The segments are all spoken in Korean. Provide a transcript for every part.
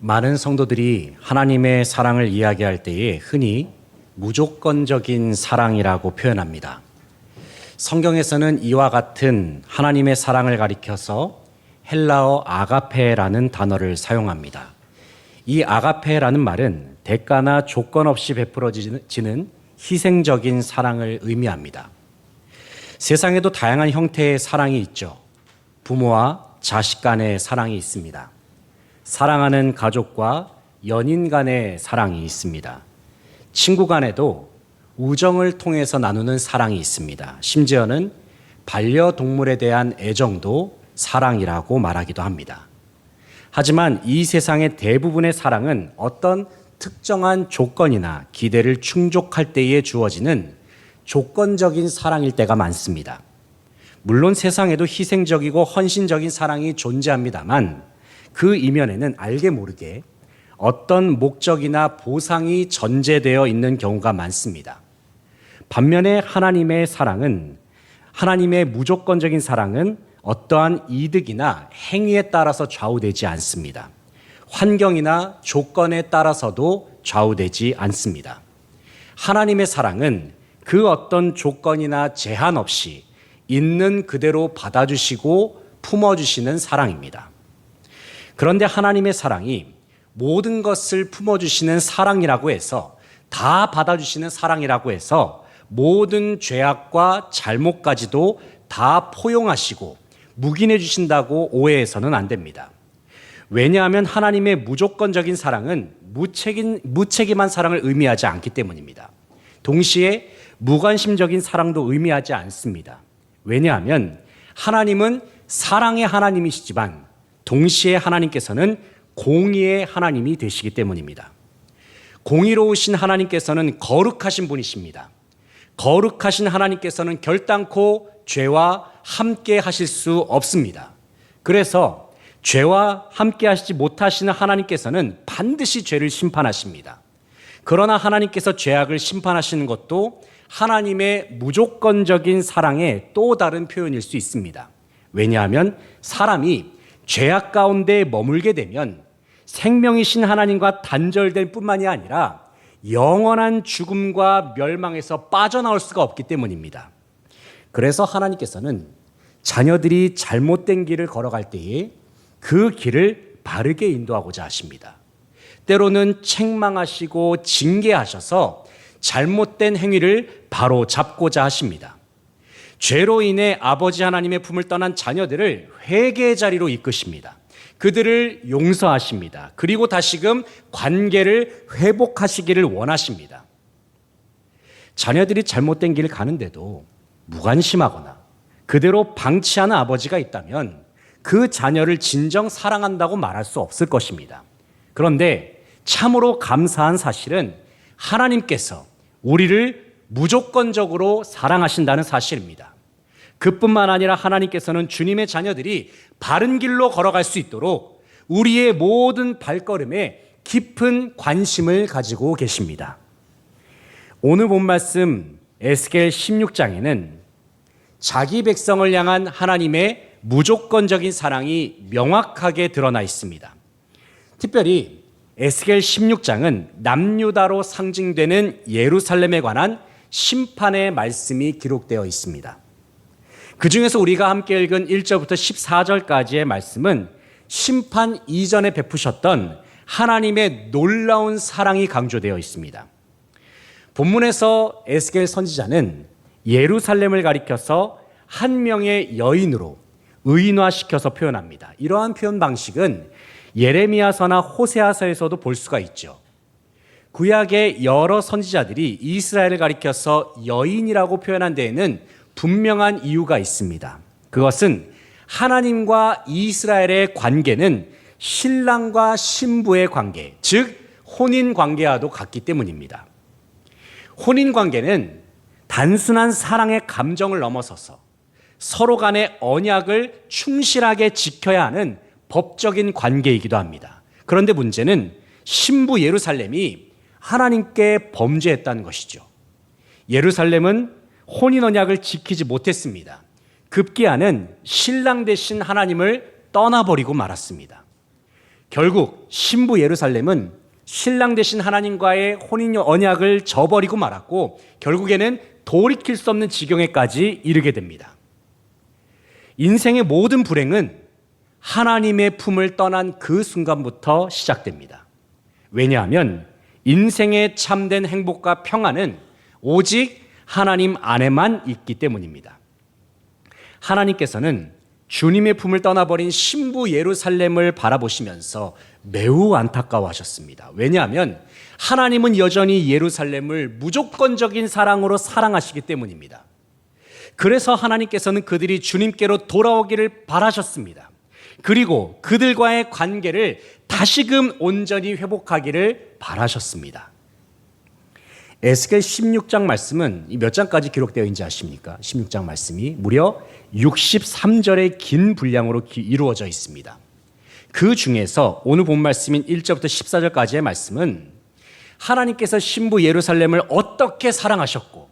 많은 성도들이 하나님의 사랑을 이야기할 때에 흔히 무조건적인 사랑이라고 표현합니다. 성경에서는 이와 같은 하나님의 사랑을 가리켜서 헬라어 아가페라는 단어를 사용합니다. 이 아가페라는 말은 대가나 조건 없이 베풀어지는 희생적인 사랑을 의미합니다. 세상에도 다양한 형태의 사랑이 있죠. 부모와 자식 간의 사랑이 있습니다. 사랑하는 가족과 연인 간의 사랑이 있습니다. 친구 간에도 우정을 통해서 나누는 사랑이 있습니다. 심지어는 반려동물에 대한 애정도 사랑이라고 말하기도 합니다. 하지만 이 세상의 대부분의 사랑은 어떤 특정한 조건이나 기대를 충족할 때에 주어지는 조건적인 사랑일 때가 많습니다. 물론 세상에도 희생적이고 헌신적인 사랑이 존재합니다만 그 이면에는 알게 모르게 어떤 목적이나 보상이 전제되어 있는 경우가 많습니다. 반면에 하나님의 사랑은 하나님의 무조건적인 사랑은 어떠한 이득이나 행위에 따라서 좌우되지 않습니다. 환경이나 조건에 따라서도 좌우되지 않습니다. 하나님의 사랑은 그 어떤 조건이나 제한 없이 있는 그대로 받아주시고 품어주시는 사랑입니다. 그런데 하나님의 사랑이 모든 것을 품어주시는 사랑이라고 해서 다 받아주시는 사랑이라고 해서 모든 죄악과 잘못까지도 다 포용하시고 묵인해 주신다고 오해해서는 안 됩니다. 왜냐하면 하나님의 무조건적인 사랑은 무책임, 무책임한 사랑을 의미하지 않기 때문입니다. 동시에 무관심적인 사랑도 의미하지 않습니다. 왜냐하면 하나님은 사랑의 하나님이시지만 동시에 하나님께서는 공의의 하나님이 되시기 때문입니다. 공의로우신 하나님께서는 거룩하신 분이십니다. 거룩하신 하나님께서는 결단코 죄와 함께 하실 수 없습니다. 그래서 죄와 함께 하시지 못하시는 하나님께서는 반드시 죄를 심판하십니다. 그러나 하나님께서 죄악을 심판하시는 것도 하나님의 무조건적인 사랑의 또 다른 표현일 수 있습니다. 왜냐하면 사람이 죄악 가운데 머물게 되면 생명이신 하나님과 단절될 뿐만이 아니라 영원한 죽음과 멸망에서 빠져나올 수가 없기 때문입니다. 그래서 하나님께서는 자녀들이 잘못된 길을 걸어갈 때에 그 길을 바르게 인도하고자 하십니다. 때로는 책망하시고 징계하셔서 잘못된 행위를 바로 잡고자 하십니다. 죄로 인해 아버지 하나님의 품을 떠난 자녀들을 회개의 자리로 이끄십니다. 그들을 용서하십니다. 그리고 다시금 관계를 회복하시기를 원하십니다. 자녀들이 잘못된 길을 가는데도 무관심하거나 그대로 방치하는 아버지가 있다면 그 자녀를 진정 사랑한다고 말할 수 없을 것입니다. 그런데 참으로 감사한 사실은 하나님께서 우리를 무조건적으로 사랑하신다는 사실입니다. 그뿐만 아니라 하나님께서는 주님의 자녀들이 바른 길로 걸어갈 수 있도록 우리의 모든 발걸음에 깊은 관심을 가지고 계십니다. 오늘 본 말씀 에스겔 16장에는 자기 백성을 향한 하나님의 무조건적인 사랑이 명확하게 드러나 있습니다. 특별히 에스겔 16장은 남유다로 상징되는 예루살렘에 관한 심판의 말씀이 기록되어 있습니다. 그 중에서 우리가 함께 읽은 1절부터 14절까지의 말씀은 심판 이전에 베푸셨던 하나님의 놀라운 사랑이 강조되어 있습니다. 본문에서 에스겔 선지자는 예루살렘을 가리켜서 한 명의 여인으로 의인화시켜서 표현합니다. 이러한 표현 방식은 예레미야서나 호세아서에서도 볼 수가 있죠. 구약의 여러 선지자들이 이스라엘을 가리켜서 여인이라고 표현한 데에는 분명한 이유가 있습니다. 그것은 하나님과 이스라엘의 관계는 신랑과 신부의 관계, 즉 혼인 관계와도 같기 때문입니다. 혼인 관계는 단순한 사랑의 감정을 넘어서서 서로 간의 언약을 충실하게 지켜야 하는 법적인 관계이기도 합니다. 그런데 문제는 신부 예루살렘이 하나님께 범죄했다는 것이죠. 예루살렘은 혼인 언약을 지키지 못했습니다. 급기야는 신랑 대신 하나님을 떠나버리고 말았습니다. 결국 신부 예루살렘은 신랑 되신 하나님과의 혼인 언약을 저버리고 말았고 결국에는 돌이킬 수 없는 지경에까지 이르게 됩니다. 인생의 모든 불행은 하나님의 품을 떠난 그 순간부터 시작됩니다. 왜냐하면 인생의 참된 행복과 평안은 오직 하나님 안에만 있기 때문입니다. 하나님께서는 주님의 품을 떠나버린 신부 예루살렘을 바라보시면서 매우 안타까워하셨습니다. 왜냐하면 하나님은 여전히 예루살렘을 무조건적인 사랑으로 사랑하시기 때문입니다. 그래서 하나님께서는 그들이 주님께로 돌아오기를 바라셨습니다. 그리고 그들과의 관계를 다시금 온전히 회복하기를 바라셨습니다. 에스겔 16장 말씀은 몇 장까지 기록되어 있는지 아십니까? 16장 말씀이 무려 63절의 긴 분량으로 이루어져 있습니다. 그 중에서 오늘 본 말씀인 1절부터 14절까지의 말씀은 하나님께서 신부 예루살렘을 어떻게 사랑하셨고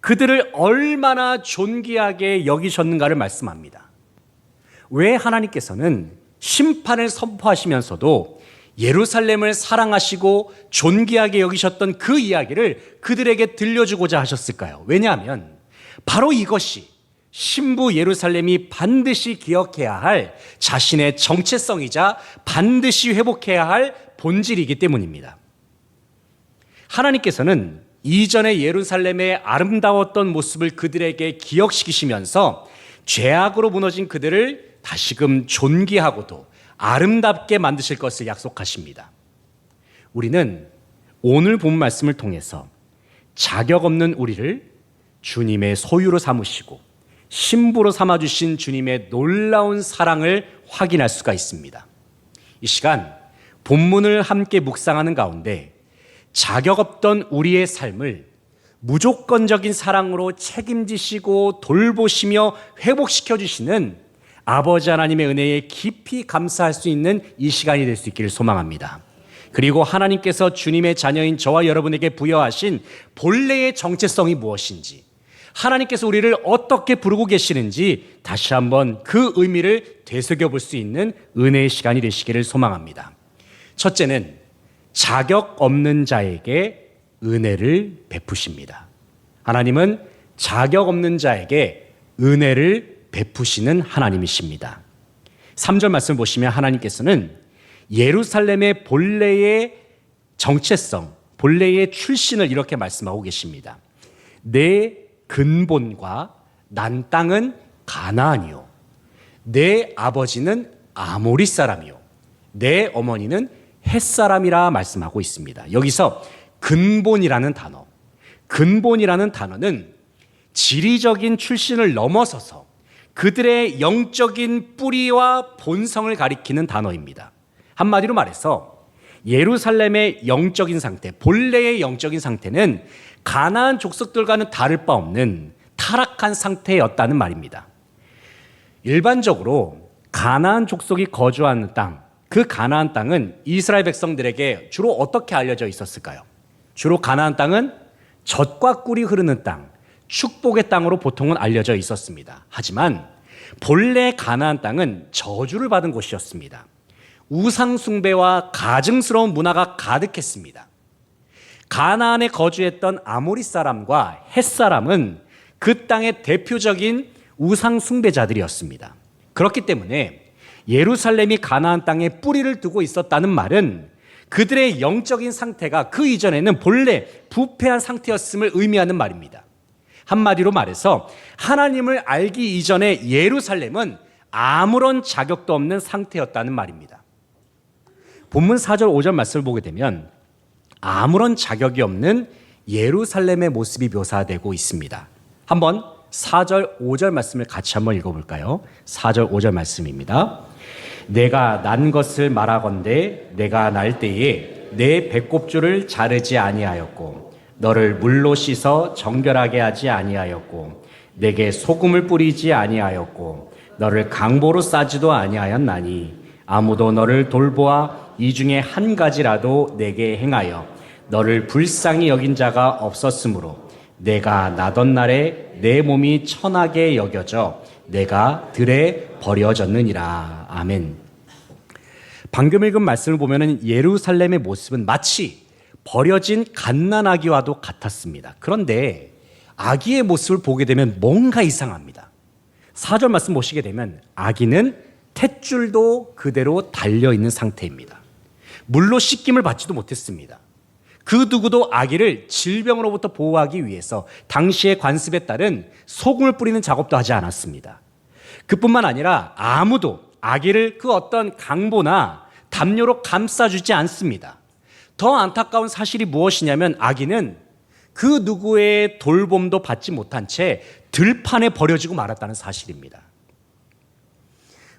그들을 얼마나 존귀하게 여기셨는가를 말씀합니다. 왜 하나님께서는 심판을 선포하시면서도 예루살렘을 사랑하시고 존귀하게 여기셨던 그 이야기를 그들에게 들려주고자 하셨을까요? 왜냐하면 바로 이것이 신부 예루살렘이 반드시 기억해야 할 자신의 정체성이자 반드시 회복해야 할 본질이기 때문입니다. 하나님께서는 이전의 예루살렘의 아름다웠던 모습을 그들에게 기억시키시면서 죄악으로 무너진 그들을 다시금 존귀하고도 아름답게 만드실 것을 약속하십니다. 우리는 오늘 본 말씀을 통해서 자격 없는 우리를 주님의 소유로 삼으시고 신부로 삼아주신 주님의 놀라운 사랑을 확인할 수가 있습니다. 이 시간 본문을 함께 묵상하는 가운데 자격 없던 우리의 삶을 무조건적인 사랑으로 책임지시고 돌보시며 회복시켜 주시는 아버지 하나님의 은혜에 깊이 감사할 수 있는 이 시간이 될 수 있기를 소망합니다. 그리고 하나님께서 주님의 자녀인 저와 여러분에게 부여하신 본래의 정체성이 무엇인지, 하나님께서 우리를 어떻게 부르고 계시는지 다시 한번 그 의미를 되새겨 볼 수 있는 은혜의 시간이 되시기를 소망합니다. 첫째는 자격 없는 자에게 은혜를 베푸십니다. 하나님은 자격 없는 자에게 은혜를 베푸시는 하나님이십니다. 3절 말씀 보시면 하나님께서는 예루살렘의 본래의 정체성, 본래의 출신을 이렇게 말씀하고 계십니다. 내 근본과 난 땅은 가나안이요. 내 아버지는 아모리 사람이요. 내 어머니는 햇사람이라 말씀하고 있습니다. 여기서 근본이라는 단어, 근본이라는 단어는 지리적인 출신을 넘어서서 그들의 영적인 뿌리와 본성을 가리키는 단어입니다. 한마디로 말해서 예루살렘의 영적인 상태, 본래의 영적인 상태는 가나안 족속들과는 다를 바 없는 타락한 상태였다는 말입니다. 일반적으로 가나안 족속이 거주하는 땅, 그 가나안 땅은 이스라엘 백성들에게 주로 어떻게 알려져 있었을까요? 주로 가나안 땅은 젖과 꿀이 흐르는 땅, 축복의 땅으로 보통은 알려져 있었습니다. 하지만 본래 가나안 땅은 저주를 받은 곳이었습니다. 우상 숭배와 가증스러운 문화가 가득했습니다. 가나안에 거주했던 아모리 사람과 헷 사람은 그 땅의 대표적인 우상 숭배자들이었습니다. 그렇기 때문에 예루살렘이 가나안 땅에 뿌리를 두고 있었다는 말은 그들의 영적인 상태가 그 이전에는 본래 부패한 상태였음을 의미하는 말입니다. 한마디로 말해서 하나님을 알기 이전에 예루살렘은 아무런 자격도 없는 상태였다는 말입니다. 본문 4절 5절 말씀을 보게 되면 아무런 자격이 없는 예루살렘의 모습이 묘사되고 있습니다. 한번 4절 5절 말씀을 같이 한번 읽어 볼까요? 4절 5절 말씀입니다. 내가 난 것을 말하건대 내가 날 때에 내 배꼽줄을 자르지 아니하였고 너를 물로 씻어 정결하게 하지 아니하였고 내게 소금을 뿌리지 아니하였고 너를 강보로 싸지도 아니하였나니 아무도 너를 돌보아 이 중에 한 가지라도 내게 행하여 너를 불쌍히 여긴 자가 없었으므로 내가 나던 날에 내 몸이 천하게 여겨져 내가 들에 버려졌느니라. 아멘. 방금 읽은 말씀을 보면은 예루살렘의 모습은 마치 버려진 갓난아기와도 같았습니다. 그런데 아기의 모습을 보게 되면 뭔가 이상합니다. 4절 말씀 보시게 되면 아기는 탯줄도 그대로 달려 있는 상태입니다. 물로 씻김을 받지도 못했습니다. 그 누구도 아기를 질병으로부터 보호하기 위해서 당시의 관습에 따른 소금을 뿌리는 작업도 하지 않았습니다. 그뿐만 아니라 아무도 아기를 그 어떤 강보나 담요로 감싸주지 않습니다. 더 안타까운 사실이 무엇이냐면 아기는 그 누구의 돌봄도 받지 못한 채 들판에 버려지고 말았다는 사실입니다.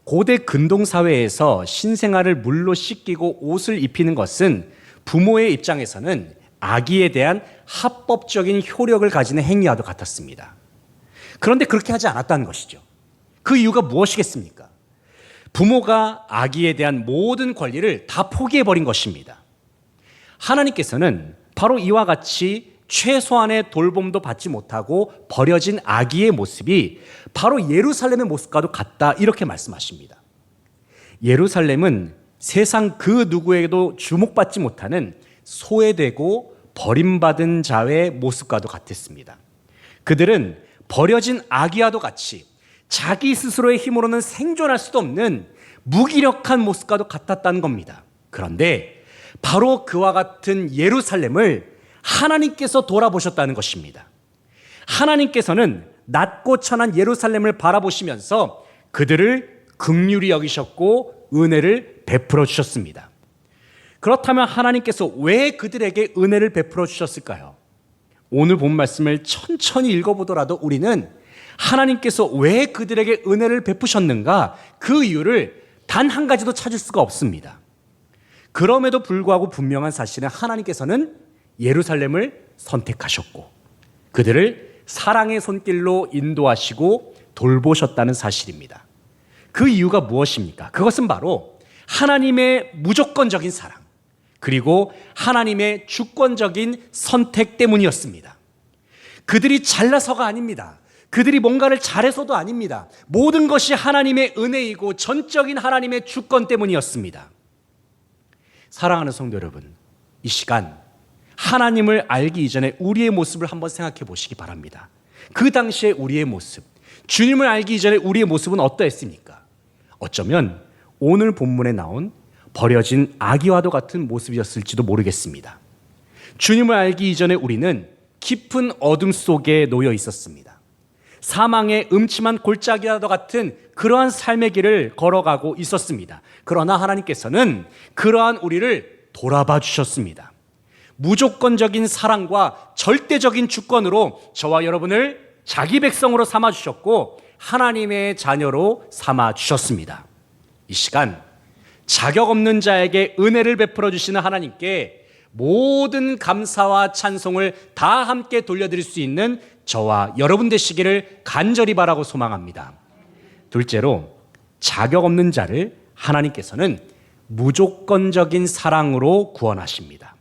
고대 근동 사회에서 신생아를 물로 씻기고 옷을 입히는 것은 부모의 입장에서는 아기에 대한 합법적인 효력을 가지는 행위와도 같았습니다. 그런데 그렇게 하지 않았다는 것이죠. 그 이유가 무엇이겠습니까? 부모가 아기에 대한 모든 권리를 다 포기해 버린 것입니다. 하나님께서는 바로 이와 같이 최소한의 돌봄도 받지 못하고 버려진 아기의 모습이 바로 예루살렘의 모습과도 같다 이렇게 말씀하십니다. 예루살렘은 세상 그 누구에게도 주목받지 못하는 소외되고 버림받은 자의 모습과도 같았습니다. 그들은 버려진 아기와도 같이 자기 스스로의 힘으로는 생존할 수도 없는 무기력한 모습과도 같았다는 겁니다. 그런데 바로 그와 같은 예루살렘을 하나님께서 돌아보셨다는 것입니다. 하나님께서는 낮고 천한 예루살렘을 바라보시면서 그들을 극률이 여기셨고 은혜를 베풀어 주셨습니다. 그렇다면 하나님께서 왜 그들에게 은혜를 베풀어 주셨을까요? 오늘 본 말씀을 천천히 읽어보더라도 우리는 하나님께서 왜 그들에게 은혜를 베푸셨는가 그 이유를 단 한 가지도 찾을 수가 없습니다. 그럼에도 불구하고 분명한 사실은 하나님께서는 예루살렘을 선택하셨고 그들을 사랑의 손길로 인도하시고 돌보셨다는 사실입니다. 그 이유가 무엇입니까? 그것은 바로 하나님의 무조건적인 사랑, 그리고 하나님의 주권적인 선택 때문이었습니다. 그들이 잘나서가 아닙니다. 그들이 뭔가를 잘해서도 아닙니다. 모든 것이 하나님의 은혜이고 전적인 하나님의 주권 때문이었습니다. 사랑하는 성도 여러분, 이 시간 하나님을 알기 이전에 우리의 모습을 한번 생각해 보시기 바랍니다. 그 당시에 우리의 모습, 주님을 알기 이전에 우리의 모습은 어떠했습니까? 어쩌면 오늘 본문에 나온 버려진 아기와도 같은 모습이었을지도 모르겠습니다. 주님을 알기 이전에 우리는 깊은 어둠 속에 놓여 있었습니다. 사망의 음침한 골짜기와도 같은 그러한 삶의 길을 걸어가고 있었습니다. 그러나 하나님께서는 그러한 우리를 돌아봐 주셨습니다. 무조건적인 사랑과 절대적인 주권으로 저와 여러분을 자기 백성으로 삼아 주셨고 하나님의 자녀로 삼아 주셨습니다. 이 시간 자격 없는 자에게 은혜를 베풀어 주시는 하나님께 모든 감사와 찬송을 다 함께 돌려드릴 수 있는 저와 여러분 되시기를 간절히 바라고 소망합니다. 둘째로 자격 없는 자를 하나님께서는 무조건적인 사랑으로 구원하십니다.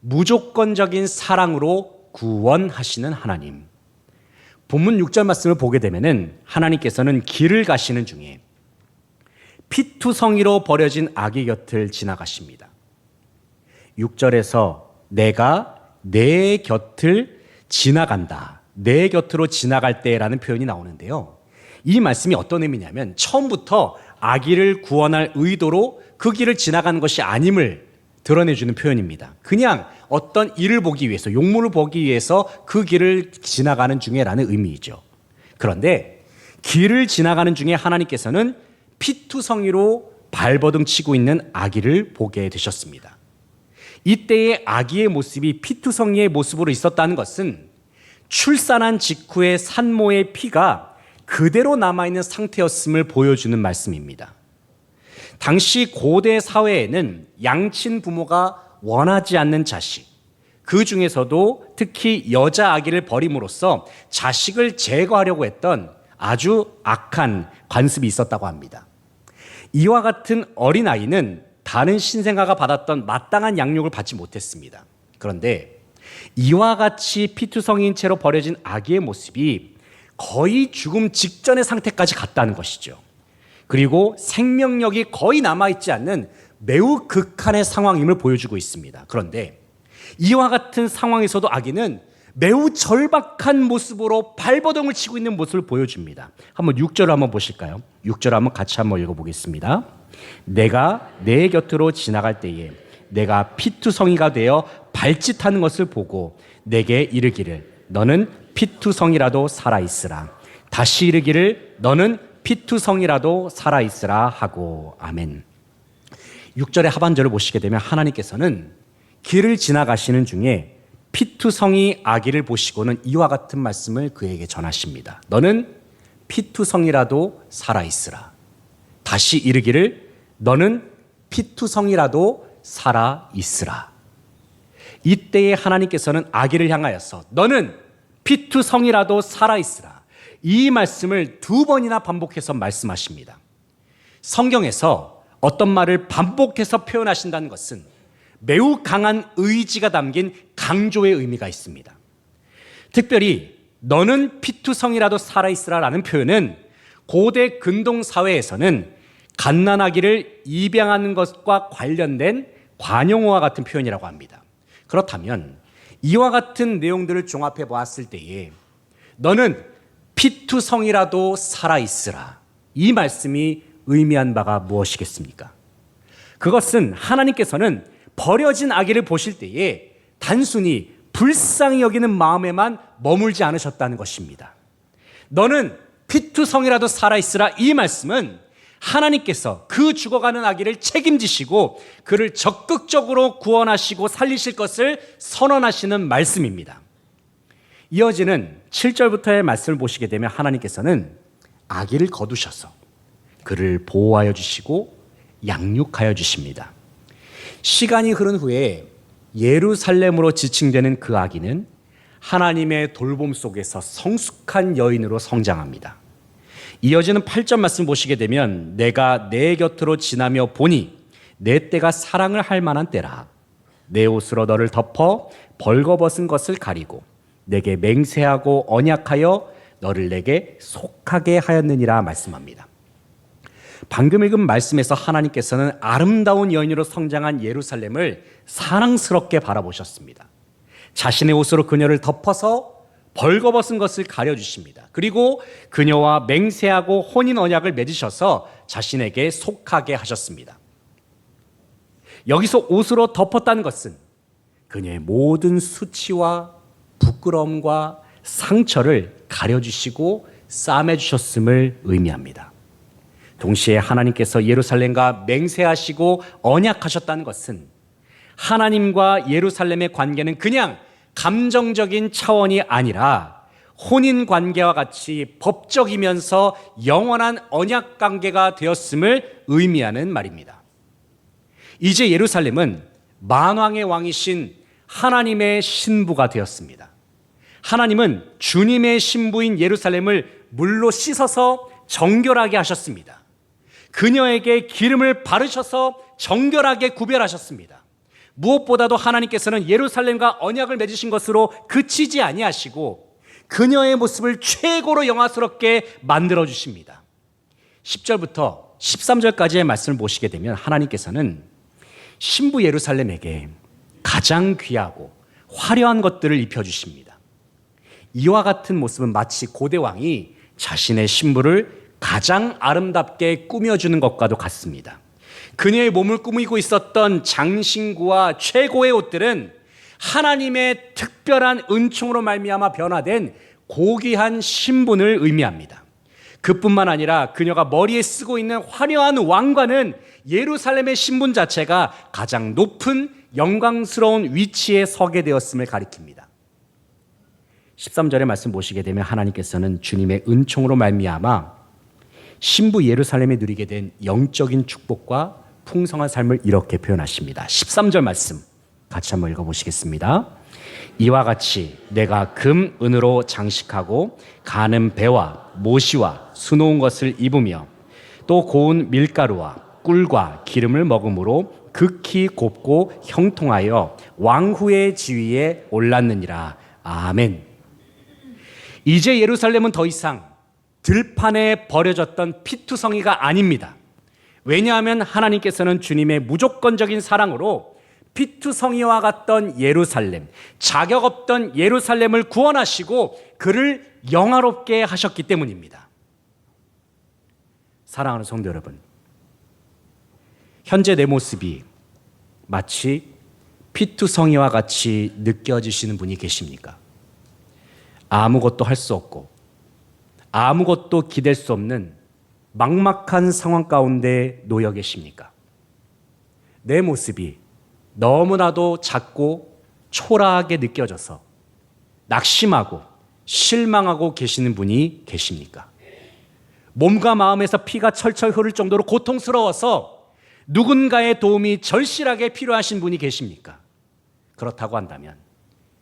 무조건적인 사랑으로 구원하시는 하나님. 본문 6절 말씀을 보게 되면은 하나님께서는 길을 가시는 중에 피투성이로 버려진 아기 곁을 지나가십니다. 6절에서 내가 내 곁을 지나간다. 내 곁으로 지나갈 때라는 표현이 나오는데요. 이 말씀이 어떤 의미냐면 처음부터 아기를 구원할 의도로 그 길을 지나가는 것이 아님을 드러내주는 표현입니다. 그냥 어떤 일을 보기 위해서, 용물을 보기 위해서 그 길을 지나가는 중에라는 의미이죠. 그런데 길을 지나가는 중에 하나님께서는 피투성이로 발버둥 치고 있는 아기를 보게 되셨습니다. 이때의 아기의 모습이 피투성이의 모습으로 있었다는 것은 출산한 직후의 산모의 피가 그대로 남아있는 상태였음을 보여주는 말씀입니다. 당시 고대 사회에는 양친 부모가 원하지 않는 자식, 그 중에서도 특히 여자 아기를 버림으로써 자식을 제거하려고 했던 아주 악한 관습이 있었다고 합니다. 이와 같은 어린아이는 다른 신생아가 받았던 마땅한 양육을 받지 못했습니다. 그런데 이와 같이 피투성인 채로 버려진 아기의 모습이 거의 죽음 직전의 상태까지 갔다는 것이죠. 그리고 생명력이 거의 남아있지 않는 매우 극한의 상황임을 보여주고 있습니다. 그런데 이와 같은 상황에서도 아기는 매우 절박한 모습으로 발버둥을 치고 있는 모습을 보여줍니다. 한번 6절을 한번 보실까요? 6절 한번 같이 한번 읽어보겠습니다. 내가 내 곁으로 지나갈 때에 내가 피투성이가 되어 발짓하는 것을 보고 내게 이르기를 너는 피투성이라도 살아 있으라. 다시 이르기를 너는 피투성이라도 살아 있으라 하고 아멘. 6절의 하반절을 보시게 되면 하나님께서는 길을 지나가시는 중에 피투성이 아기를 보시고는 이와 같은 말씀을 그에게 전하십니다. 너는 피투성이라도 살아 있으라. 다시 이르기를 너는 피투성이라도 살아 있으라. 이때에 하나님께서는 아기를 향하여서 너는 피투성이라도 살아 있으라. 이 말씀을 두 번이나 반복해서 말씀하십니다. 성경에서 어떤 말을 반복해서 표현하신다는 것은 매우 강한 의지가 담긴 강조의 의미가 있습니다. 특별히 너는 피투성이라도 살아있으라라는 표현은 고대 근동 사회에서는 갓난아기를 입양하는 것과 관련된 관용어와 같은 표현이라고 합니다. 그렇다면 이와 같은 내용들을 종합해 보았을 때에 너는 피투성이라도 살아있으라. 이 말씀이 의미한 바가 무엇이겠습니까? 그것은 하나님께서는 버려진 아기를 보실 때에 단순히 불쌍히 여기는 마음에만 머물지 않으셨다는 것입니다. 너는 피투성이라도 살아있으라 이 말씀은 하나님께서 그 죽어가는 아기를 책임지시고 그를 적극적으로 구원하시고 살리실 것을 선언하시는 말씀입니다. 이어지는 7절부터의 말씀을 보시게 되면 하나님께서는 아기를 거두셔서 그를 보호하여 주시고 양육하여 주십니다. 시간이 흐른 후에 예루살렘으로 지칭되는 그 아기는 하나님의 돌봄 속에서 성숙한 여인으로 성장합니다. 이어지는 8절 말씀 보시게 되면 내가 내 곁으로 지나며 보니 내 때가 사랑을 할 만한 때라 내 옷으로 너를 덮어 벌거벗은 것을 가리고 내게 맹세하고 언약하여 너를 내게 속하게 하였느니라 말씀합니다. 방금 읽은 말씀에서 하나님께서는 아름다운 여인으로 성장한 예루살렘을 사랑스럽게 바라보셨습니다. 자신의 옷으로 그녀를 덮어서 벌거벗은 것을 가려주십니다. 그리고 그녀와 맹세하고 혼인 언약을 맺으셔서 자신에게 속하게 하셨습니다. 여기서 옷으로 덮었다는 것은 그녀의 모든 수치와 부끄러움과 상처를 가려주시고 싸매주셨음을 의미합니다. 동시에 하나님께서 예루살렘과 맹세하시고 언약하셨다는 것은 하나님과 예루살렘의 관계는 그냥 감정적인 차원이 아니라 혼인 관계와 같이 법적이면서 영원한 언약 관계가 되었음을 의미하는 말입니다. 이제 예루살렘은 만왕의 왕이신 하나님의 신부가 되었습니다. 하나님은 주님의 신부인 예루살렘을 물로 씻어서 정결하게 하셨습니다. 그녀에게 기름을 바르셔서 정결하게 구별하셨습니다. 무엇보다도 하나님께서는 예루살렘과 언약을 맺으신 것으로 그치지 아니하시고 그녀의 모습을 최고로 영화스럽게 만들어 주십니다. 10절부터 13절까지의 말씀을 보시게 되면 하나님께서는 신부 예루살렘에게 가장 귀하고 화려한 것들을 입혀 주십니다. 이와 같은 모습은 마치 고대 왕이 자신의 신부를 가장 아름답게 꾸며주는 것과도 같습니다. 그녀의 몸을 꾸미고 있었던 장신구와 최고의 옷들은 하나님의 특별한 은총으로 말미암아 변화된 고귀한 신분을 의미합니다. 그뿐만 아니라 그녀가 머리에 쓰고 있는 화려한 왕관은 예루살렘의 신분 자체가 가장 높은 영광스러운 위치에 서게 되었음을 가리킵니다. 13절의 말씀 보시게 되면 하나님께서는 주님의 은총으로 말미암아 신부 예루살렘에 누리게 된 영적인 축복과 풍성한 삶을 이렇게 표현하십니다. 13절 말씀 같이 한번 읽어보시겠습니다. 이와 같이 내가 금, 은으로 장식하고 가는 배와 모시와 수놓은 것을 입으며 또 고운 밀가루와 꿀과 기름을 먹음으로 극히 곱고 형통하여 왕후의 지위에 올랐느니라. 아멘. 이제 예루살렘은 더 이상 들판에 버려졌던 피투성이가 아닙니다. 왜냐하면 하나님께서는 주님의 무조건적인 사랑으로 피투성이와 같던 예루살렘, 자격 없던 예루살렘을 구원하시고 그를 영화롭게 하셨기 때문입니다. 사랑하는 성도 여러분, 현재 내 모습이 마치 피투성이와 같이 느껴지시는 분이 계십니까? 아무것도 할 수 없고 아무것도 기댈 수 없는 막막한 상황 가운데 놓여 계십니까? 내 모습이 너무나도 작고 초라하게 느껴져서 낙심하고 실망하고 계시는 분이 계십니까? 몸과 마음에서 피가 철철 흐를 정도로 고통스러워서 누군가의 도움이 절실하게 필요하신 분이 계십니까? 그렇다고 한다면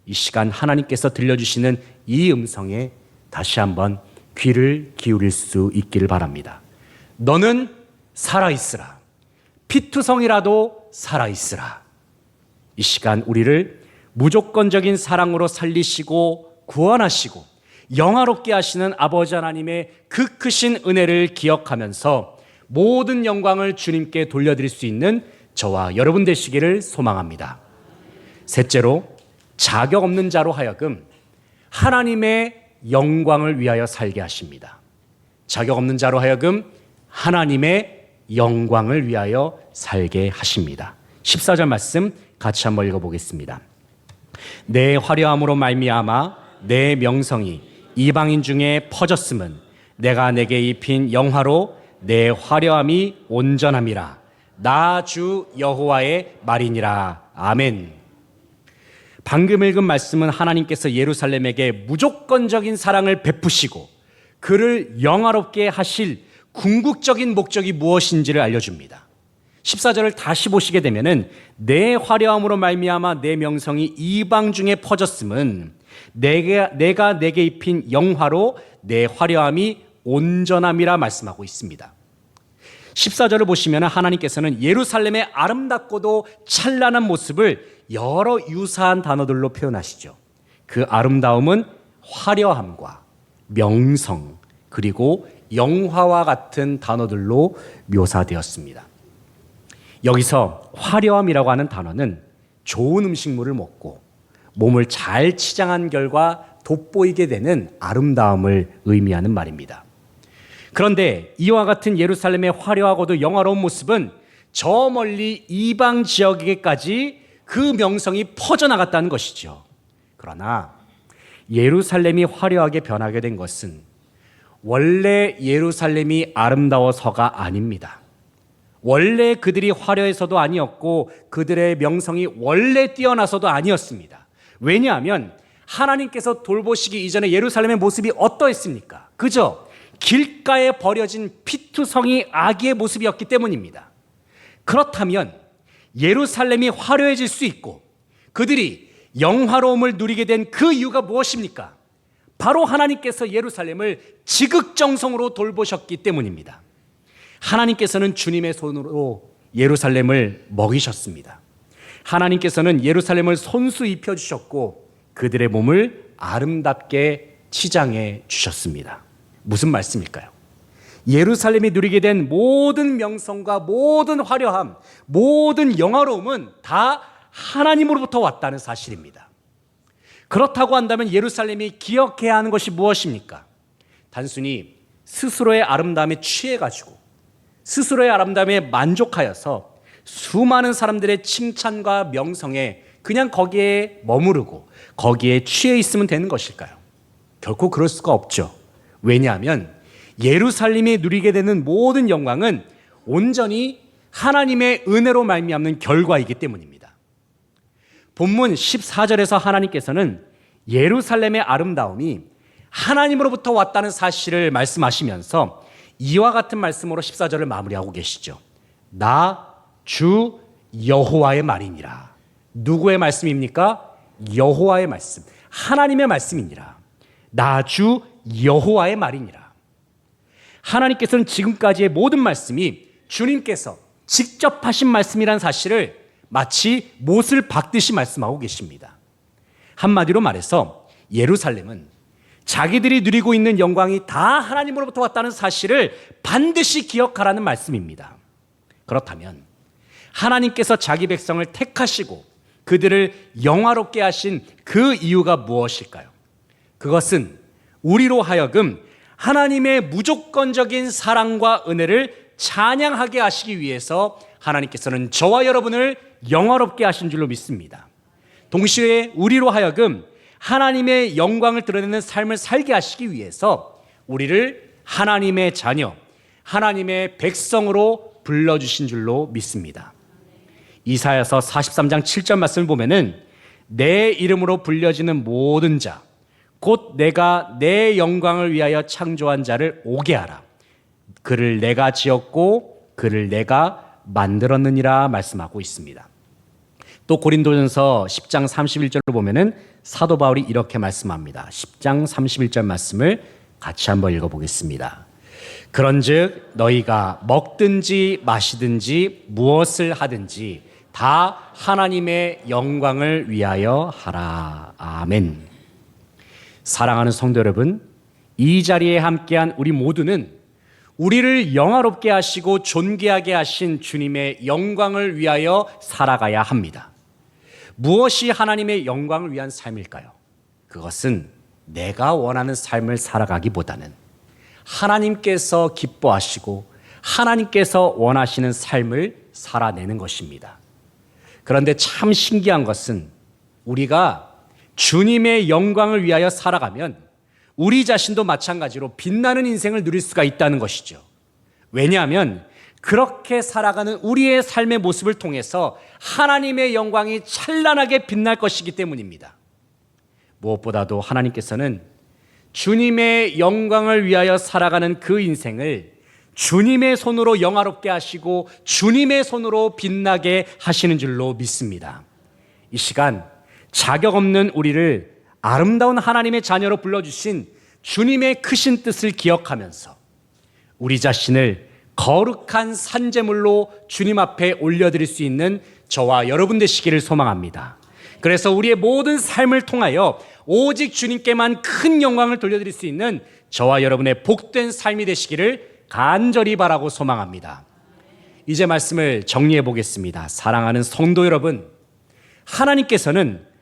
이 시간 하나님께서 들려주시는 이 음성에 다시 한번 귀를 기울일 수 있기를 바랍니다. 너는 살아있으라. 피투성이라도 살아있으라. 이 시간 우리를 무조건적인 사랑으로 살리시고 구원하시고 영화롭게 하시는 아버지 하나님의 그 크신 은혜를 기억하면서 모든 영광을 주님께 돌려드릴 수 있는 저와 여러분 되시기를 소망합니다. 셋째로 자격 없는 자로 하여금 하나님의 영광을 위하여 살게 하십니다. 자격 없는 자로 하여금 하나님의 영광을 위하여 살게 하십니다. 14절 말씀 같이 한번 읽어보겠습니다. 내 화려함으로 말미암아 내 명성이 이방인 중에 퍼졌음은 내가 내게 입힌 영화로 내 화려함이 온전함이라 나 주 여호와의 말이니라 아멘. 방금 읽은 말씀은 하나님께서 예루살렘에게 무조건적인 사랑을 베푸시고 그를 영화롭게 하실 궁극적인 목적이 무엇인지를 알려줍니다. 14절을 다시 보시게 되면은 내 화려함으로 말미암아 내 명성이 이방 중에 퍼졌음은 내가 내가 내게 입힌 영화로 내 화려함이 온전함이라 말씀하고 있습니다. 14절을 보시면 하나님께서는 예루살렘의 아름답고도 찬란한 모습을 여러 유사한 단어들로 표현하시죠. 그 아름다움은 화려함과 명성 그리고 영화와 같은 단어들로 묘사되었습니다. 여기서 화려함이라고 하는 단어는 좋은 음식물을 먹고 몸을 잘 치장한 결과 돋보이게 되는 아름다움을 의미하는 말입니다. 그런데 이와 같은 예루살렘의 화려하고도 영화로운 모습은 저 멀리 이방 지역에까지 그 명성이 퍼져나갔다는 것이죠. 그러나 예루살렘이 화려하게 변하게 된 것은 원래 예루살렘이 아름다워서가 아닙니다. 원래 그들이 화려해서도 아니었고 그들의 명성이 원래 뛰어나서도 아니었습니다. 왜냐하면 하나님께서 돌보시기 이전에 예루살렘의 모습이 어떠했습니까? 그저 길가에 버려진 피투성이 아기의 모습이었기 때문입니다. 그렇다면 예루살렘이 화려해질 수 있고 그들이 영화로움을 누리게 된 그 이유가 무엇입니까? 바로 하나님께서 예루살렘을 지극정성으로 돌보셨기 때문입니다. 하나님께서는 주님의 손으로 예루살렘을 먹이셨습니다. 하나님께서는 예루살렘을 손수 입혀 주셨고 그들의 몸을 아름답게 치장해 주셨습니다. 무슨 말씀일까요? 예루살렘이 누리게 된 모든 명성과 모든 화려함, 모든 영화로움은 다 하나님으로부터 왔다는 사실입니다. 그렇다고 한다면 예루살렘이 기억해야 하는 것이 무엇입니까? 단순히 스스로의 아름다움에 취해가지고 스스로의 아름다움에 만족하여서 수많은 사람들의 칭찬과 명성에 그냥 거기에 머무르고 거기에 취해 있으면 되는 것일까요? 결코 그럴 수가 없죠. 왜냐하면 예루살렘이 누리게 되는 모든 영광은 온전히 하나님의 은혜로 말미암는 결과이기 때문입니다. 본문 14절에서 하나님께서는 예루살렘의 아름다움이 하나님으로부터 왔다는 사실을 말씀하시면서 이와 같은 말씀으로 14절을 마무리하고 계시죠. 나 주 여호와의 말이니라. 누구의 말씀입니까? 여호와의 말씀. 하나님의 말씀이니라. 나 주 여호와의 말이니라. 하나님께서는 지금까지의 모든 말씀이 주님께서 직접 하신 말씀이라는 사실을 마치 못을 박듯이 말씀하고 계십니다. 한마디로 말해서 예루살렘은 자기들이 누리고 있는 영광이 다 하나님으로부터 왔다는 사실을 반드시 기억하라는 말씀입니다. 그렇다면 하나님께서 자기 백성을 택하시고 그들을 영화롭게 하신 그 이유가 무엇일까요? 그것은 우리로 하여금 하나님의 무조건적인 사랑과 은혜를 찬양하게 하시기 위해서 하나님께서는 저와 여러분을 영화롭게 하신 줄로 믿습니다. 동시에 우리로 하여금 하나님의 영광을 드러내는 삶을 살게 하시기 위해서 우리를 하나님의 자녀, 하나님의 백성으로 불러주신 줄로 믿습니다. 이사야서 43장 7절 말씀을 보면은 내 이름으로 불려지는 모든 자, 곧 내가 내 영광을 위하여 창조한 자를 오게 하라. 그를 내가 지었고 그를 내가 만들었느니라 말씀하고 있습니다. 또 고린도전서 10장 31절을 보면은 사도 바울이 이렇게 말씀합니다. 10장 31절 말씀을 같이 한번 읽어 보겠습니다. 그런즉 너희가 먹든지 마시든지 무엇을 하든지 다 하나님의 영광을 위하여 하라. 아멘. 사랑하는 성도 여러분, 이 자리에 함께한 우리 모두는 우리를 영화롭게 하시고 존귀하게 하신 주님의 영광을 위하여 살아가야 합니다. 무엇이 하나님의 영광을 위한 삶일까요? 그것은 내가 원하는 삶을 살아가기보다는 하나님께서 기뻐하시고 하나님께서 원하시는 삶을 살아내는 것입니다. 그런데 참 신기한 것은 우리가 주님의 영광을 위하여 살아가면 우리 자신도 마찬가지로 빛나는 인생을 누릴 수가 있다는 것이죠. 왜냐하면 그렇게 살아가는 우리의 삶의 모습을 통해서 하나님의 영광이 찬란하게 빛날 것이기 때문입니다. 무엇보다도 하나님께서는 주님의 영광을 위하여 살아가는 그 인생을 주님의 손으로 영화롭게 하시고 주님의 손으로 빛나게 하시는 줄로 믿습니다. 이 시간 자격 없는 우리를 아름다운 하나님의 자녀로 불러주신 주님의 크신 뜻을 기억하면서 우리 자신을 거룩한 산재물로 주님 앞에 올려드릴 수 있는 저와 여러분 되시기를 소망합니다. 그래서 우리의 모든 삶을 통하여 오직 주님께만 큰 영광을 돌려드릴 수 있는 저와 여러분의 복된 삶이 되시기를 간절히 바라고 소망합니다. 이제 말씀을 정리해 보겠습니다. 사랑하는 성도 여러분, 하나님께서는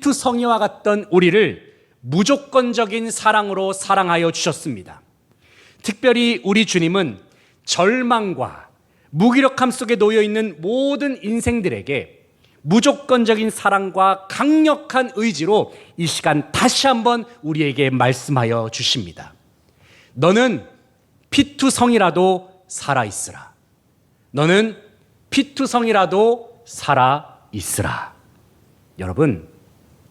피투성이와 같던 우리를 무조건적인 사랑으로 사랑하여 주셨습니다. 특별히 우리 주님은 절망과 무기력함 속에 놓여 있는 모든 인생들에게 무조건적인 사랑과 강력한 의지로 이 시간 다시 한번 우리에게 말씀하여 주십니다. 너는 피투성이라도 살아 있으라. 너는 피투성이라도 살아 있으라. 여러분,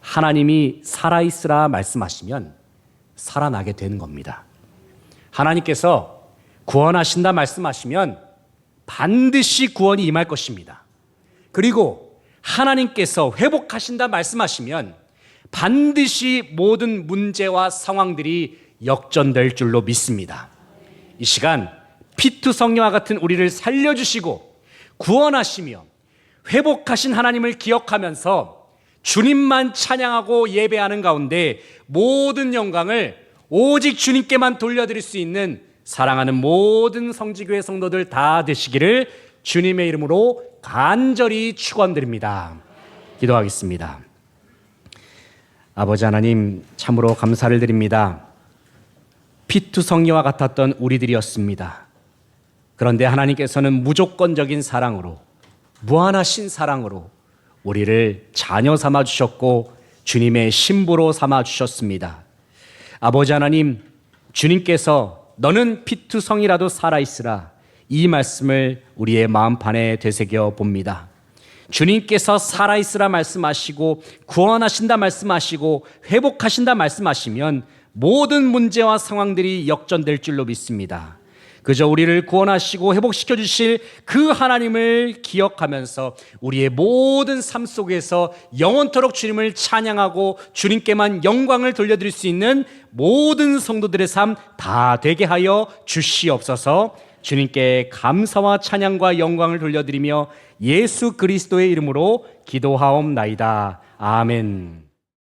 하나님이 살아 있으라 말씀하시면 살아나게 되는 겁니다. 하나님께서 구원하신다 말씀하시면 반드시 구원이 임할 것입니다. 그리고 하나님께서 회복하신다 말씀하시면 반드시 모든 문제와 상황들이 역전될 줄로 믿습니다. 이 시간 피투 성녀와 같은 우리를 살려주시고 구원하시며 회복하신 하나님을 기억하면서 주님만 찬양하고 예배하는 가운데 모든 영광을 오직 주님께만 돌려드릴 수 있는 사랑하는 모든 성지교회 성도들 다 되시기를 주님의 이름으로 간절히 축원드립니다. 기도하겠습니다. 아버지 하나님 참으로 감사를 드립니다. 피투성리와 같았던 우리들이었습니다. 그런데 하나님께서는 무조건적인 사랑으로 무한하신 사랑으로 우리를 자녀 삼아 주셨고 주님의 신부로 삼아 주셨습니다. 아버지 하나님 주님께서 너는 피투성이라도 살아 있으라 이 말씀을 우리의 마음판에 되새겨 봅니다. 주님께서 살아 있으라 말씀하시고 구원하신다 말씀하시고 회복하신다 말씀하시면 모든 문제와 상황들이 역전될 줄로 믿습니다. 그저 우리를 구원하시고 회복시켜 주실 그 하나님을 기억하면서 우리의 모든 삶 속에서 영원토록 주님을 찬양하고 주님께만 영광을 돌려드릴 수 있는 모든 성도들의 삶 다 되게 하여 주시옵소서 주님께 감사와 찬양과 영광을 돌려드리며 예수 그리스도의 이름으로 기도하옵나이다. 아멘.